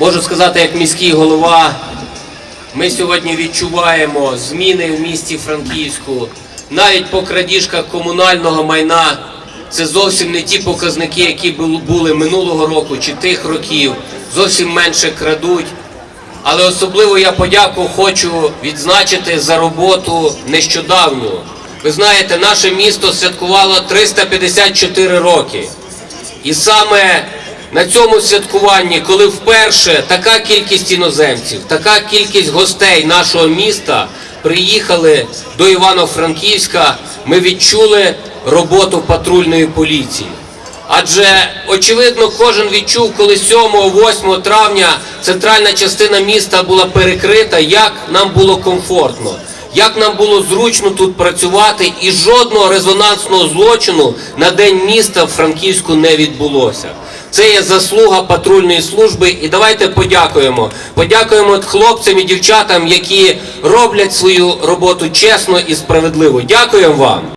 Можу сказати, як міський голова, ми сьогодні відчуваємо зміни в місті Франківську. Навіть по крадіжках комунального майна це зовсім не ті показники, які були минулого року чи тих років. Зовсім менше крадуть. Але особливо я подяку хочу відзначити за роботу нещодавню. Ви знаєте, наше місто святкувало 354 роки. І саме на цьому святкуванні, коли вперше така кількість іноземців, така кількість гостей нашого міста приїхали до Івано-Франківська, ми відчули роботу патрульної поліції. Адже очевидно, кожен відчув, коли 7-8 травня центральна частина міста була перекрита, як нам було комфортно, як нам було зручно тут працювати, і жодного резонансного злочину на день міста в Франківську не відбулося. Це є заслуга патрульної служби, і давайте подякуємо. Подякуємо хлопцям і дівчатам, які роблять свою роботу чесно і справедливо. Дякуємо вам.